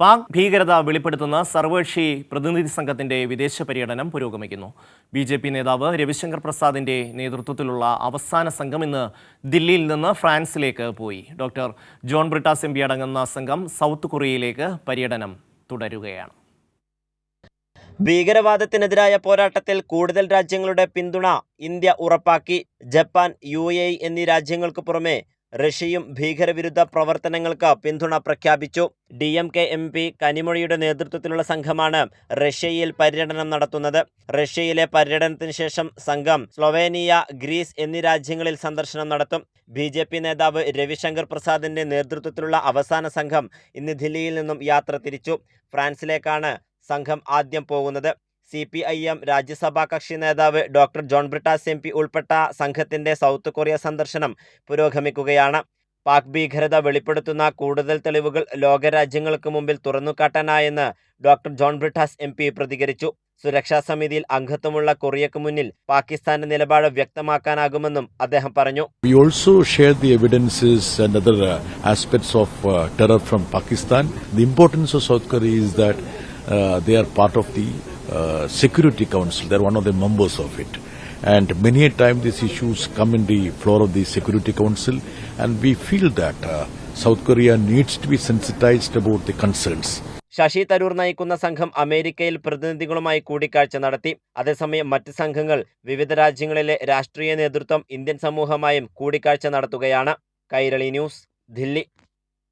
പാക് ഭീകരത വെളിപ്പെടുത്തുന്ന സർവകക്ഷി പ്രതിനിധി സംഘത്തിന്റെ വിദേശ പര്യടനം പുരോഗമിക്കുന്നു. ബി ജെ പി നേതാവ് രവിശങ്കർ പ്രസാദിന്റെ നേതൃത്വത്തിലുള്ള അവസാന സംഘം ഇന്ന് ദില്ലിയിൽ നിന്ന് ഫ്രാൻസിലേക്ക് പോയി. Doctor John Brittas M P അടങ്ങുന്ന സംഘം സൗത്ത് കൊറിയയിലേക്ക് പര്യടനം തുടരുകയാണ്. ഭീകരവാദത്തിനെതിരായ പോരാട്ടത്തിൽ കൂടുതൽ രാജ്യങ്ങളുടെ പിന്തുണ ഇന്ത്യ ഉറപ്പാക്കി. ജപ്പാൻ യു എന്നീ രാജ്യങ്ങൾക്ക് പുറമെ റഷ്യയും ഭീകരവിരുദ്ധ പ്രവർത്തനങ്ങൾക്ക് പിന്തുണ പ്രഖ്യാപിച്ചു. D M K M P കനിമൊഴിയുടെ നേതൃത്വത്തിലുള്ള സംഘമാണ് റഷ്യയിൽ പര്യടനം നടത്തുന്നത്. റഷ്യയിലെ പര്യടനത്തിന് ശേഷം സംഘം സ്ലൊവേനിയ ഗ്രീസ് എന്നീ രാജ്യങ്ങളിൽ സന്ദർശനം നടത്തും. ബി ജെ പി നേതാവ് രവിശങ്കർ പ്രസാദിന്റെ നേതൃത്വത്തിലുള്ള അവസാന സംഘം ഇന്ന് ദില്ലിയിൽ നിന്നും യാത്ര തിരിച്ചു. ഫ്രാൻസിലേക്കാണ് സംഘം ആദ്യം പോകുന്നത്. സി പി ഐ എം രാജ്യസഭാ കക്ഷി നേതാവ് doctor John Brittas M P ഉൾപ്പെട്ട സംഘത്തിന്റെ സൗത്ത് കൊറിയ സന്ദർശനം പുരോഗമിക്കുകയാണ്. പാക് ഭീകരത വെളിപ്പെടുത്തുന്ന കൂടുതൽ തെളിവുകൾ ലോകരാജ്യങ്ങൾക്ക് മുമ്പിൽ തുറന്നുകാട്ടാനായെന്ന് doctor John Brittas M P പ്രതികരിച്ചു. സുരക്ഷാ സമിതിയിൽ അംഗത്വമുള്ള കൊറിയക്ക് മുന്നിൽ പാകിസ്ഥാന്റെ നിലപാട് വ്യക്തമാക്കാനാകുമെന്നും അദ്ദേഹം പറഞ്ഞു. We also share the evidences uh, Security Council. They are one of the members of it. And many a time these issues come in the floor of the Security Council and we feel that uh, South Korea needs to be sensitized about the concerns. Sasi Tharoor നയിക്കുന്ന സംഘം അമേരിക്കയിൽ പ്രതിനിധികളുമായി കൂടിക്കാഴ്ച നടത്തി അതേസമയം മറ്റ് സംഘങ്ങൾ വിവിധ രാജ്യങ്ങളിലെ രാഷ്ട്രീയ നേതൃത്വം ഇന്ത്യൻ സമൂഹമായും കൂടിക്കാഴ്ച നടത്തുകയാണ് കൈരളി ന്യൂസ് ദില്ലി